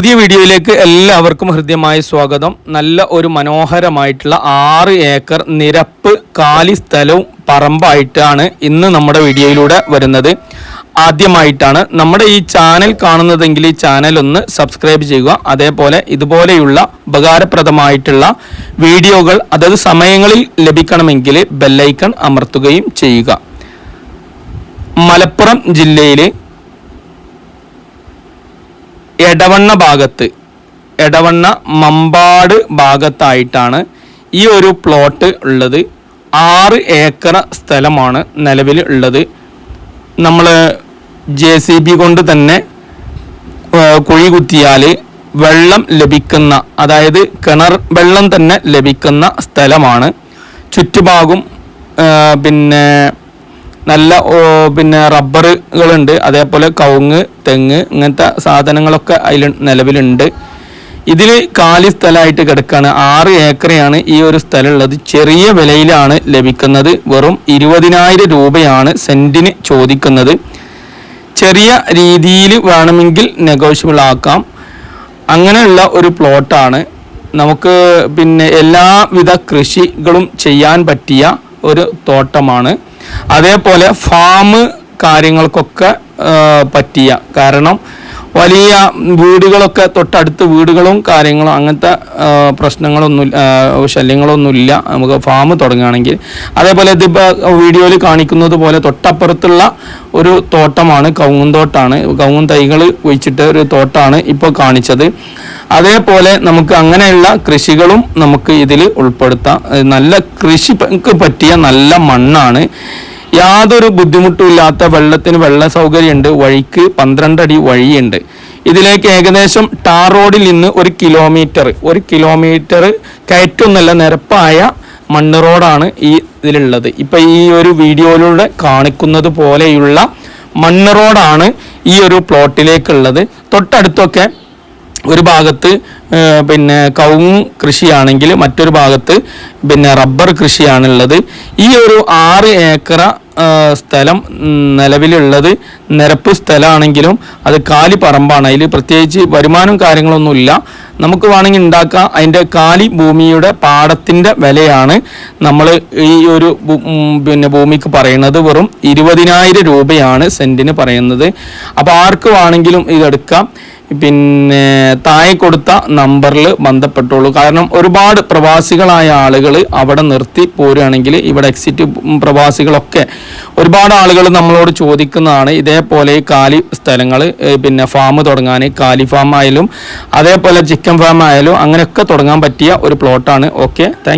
പുതിയ വീഡിയോയിലേക്ക് എല്ലാവർക്കും ഹൃദ്യമായ സ്വാഗതം. നല്ല ഒരു മനോഹരമായിട്ടുള്ള ആറ് ഏക്കർ നിരപ്പ് കാലി സ്ഥലവും പറമ്പായിട്ടാണ് ഇന്ന് നമ്മുടെ വീഡിയോയിലൂടെ വരുന്നത്. ആദ്യമായിട്ടാണ് നമ്മുടെ ഈ ചാനൽ കാണുന്നതെങ്കിൽ ഈ ചാനൽ ഒന്ന് സബ്സ്ക്രൈബ് ചെയ്യുക. അതേപോലെ ഇതുപോലെയുള്ള ഉപകാരപ്രദമായിട്ടുള്ള വീഡിയോകൾ അതത് സമയങ്ങളിൽ ലഭിക്കണമെങ്കിൽ ബെല്ലൈക്കൺ അമർത്തുകയും ചെയ്യുക. മലപ്പുറം ജില്ലയിലെ എടവണ്ണ ഭാഗത്ത് എടവണ്ണ മമ്പാട് ഭാഗത്തായിട്ടാണ് ഈ ഒരു പ്ലോട്ട് ഉള്ളത്. ആറ് ഏക്കർ സ്ഥലമാണ് നിലവിൽ ഉള്ളത്. നമ്മൾ ജെ സി ബി കൊണ്ട് തന്നെ കുഴി കുത്തിയാൽ വെള്ളം ലഭിക്കുന്ന അതായത് കിണർ വെള്ളം തന്നെ ലഭിക്കുന്ന സ്ഥലമാണ്. ചുറ്റുഭാഗം പിന്നെ നല്ല പിന്നെ റബ്ബറുകളുണ്ട്. അതേപോലെ കവുങ്ങ് തെങ്ങ് ഇങ്ങനത്തെ സാധനങ്ങളൊക്കെ അതിൽ നിലവിലുണ്ട്. ഇതിൽ കാലി സ്ഥലമായിട്ട് കിടക്കുകയാണ് ആറ് ഏക്കറയാണ് ഈ ഒരു സ്ഥലം ഉള്ളത് ചെറിയ വിലയിലാണ് ലഭിക്കുന്നത്. വെറും ഇരുപതിനായിരം രൂപയാണ് സെന്റിന് ചോദിക്കുന്നത്. ചെറിയ രീതിയിൽ വേണമെങ്കിൽ നെഗോഷ്യബിൾ ആക്കാം. അങ്ങനെയുള്ള ഒരു പ്ലോട്ടാണ്. നമുക്ക് പിന്നെ എല്ലാവിധ കൃഷികളും ചെയ്യാൻ പറ്റിയ ഒരു തോട്ടമാണ്. അതേപോലെ ഫാം കാര്യങ്ങൾക്കൊക്കെ പറ്റിയ. കാരണം വലിയ വീടുകളൊക്കെ തൊട്ടടുത്ത് വീടുകളും കാര്യങ്ങളും അങ്ങനത്തെ പ്രശ്നങ്ങളൊന്നും ശല്യങ്ങളൊന്നുമില്ല. നമുക്ക് ഫാം തുടങ്ങുകയാണെങ്കിൽ. അതേപോലെ ഇതിപ്പോൾ വീഡിയോയിൽ കാണിക്കുന്നത് പോലെ തൊട്ടപ്പുറത്തുള്ള ഒരു തോട്ടമാണ് കവുങ്ങും തോട്ടാണ്. കവുങ്ങും തൈകൾ വെച്ചിട്ട് ഒരു തോട്ടാണ് ഇപ്പോൾ കാണിച്ചത്. അതേപോലെ നമുക്ക് അങ്ങനെയുള്ള കൃഷികളും നമുക്ക് ഇതിൽ ഉൾപ്പെടുത്താം. നല്ല കൃഷിക്ക് പറ്റിയ നല്ല മണ്ണാണ് യാതൊരു ബുദ്ധിമുട്ടും ഇല്ലാത്ത വെള്ളത്തിന് വെള്ള സൗകര്യമുണ്ട് വഴിക്ക് പന്ത്രണ്ട് അടി വഴിയുണ്ട്. ഇതിലേക്ക് ഏകദേശം ടാർ റോഡിൽ നിന്ന് ഒരു കിലോമീറ്റർ. ഒരു കിലോമീറ്റർ കയറ്റൊന്നല്ല നിരപ്പായ മണ്ണ് റോഡാണ് ഈ ഇതിലുള്ളത്. ഇപ്പൊ ഈ ഒരു വീഡിയോയിലൂടെ കാണിക്കുന്നത് പോലെയുള്ള മണ്ണ് റോഡാണ് ഈ ഒരു പ്ലോട്ടിലേക്കുള്ളത്. തൊട്ടടുത്തൊക്കെ ഒരു ഭാഗത്ത് പിന്നെ കവുങ്ങ് കൃഷിയാണെങ്കിൽ മറ്റൊരു ഭാഗത്ത് പിന്നെ റബ്ബർ കൃഷിയാണുള്ളത്. ഈ ഒരു ആറ് ഏക്കറ സ്ഥലം നിലവിലുള്ളത് നിരപ്പ് സ്ഥലമാണെങ്കിലും അത് കാലി പറമ്പാണ്. അതിൽ പ്രത്യേകിച്ച് വരുമാനം കാര്യങ്ങളൊന്നുമില്ല നമുക്ക് വേണമെങ്കിൽ ഉണ്ടാക്കാം. അതിന്റെ കാലി ഭൂമിയുടെ പാടത്തിന്റെ വിലയാണ് നമ്മൾ ഈ ഒരു പിന്നെ ഭൂമിക്ക് പറയുന്നത്. വെറും ഇരുപതിനായിരം രൂപയാണ് സെന്റിന് പറയുന്നത്. അപ്പോൾ ആർക്ക് വേണമെങ്കിലും ഇതെടുക്കാം. പിന്നെ താഴെ കൊടുത്ത നമ്പറിൽ ബന്ധപ്പെട്ടോളൂ കാരണം ഒരുപാട് പ്രവാസികളായ ആളുകൾ അവിടെ നിർത്തി പോരുകയാണെങ്കിൽ ഇവിടെ എക്സിറ്റ് പ്രവാസികളൊക്കെ ഒരുപാട് ആളുകൾ നമ്മളോട് ചോദിക്കുന്നതാണ് ഇതേപോലെ കാലി സ്ഥലങ്ങൾ പിന്നെ ഫാം തുടങ്ങാൻ കാലി ഫാം ആയാലും അതേപോലെ ചിക്കൻ ഫാം ആയാലും അങ്ങനെയൊക്കെ തുടങ്ങാൻ പറ്റിയ ഒരു പ്ലോട്ടാണ് ഓക്കെ താങ്ക്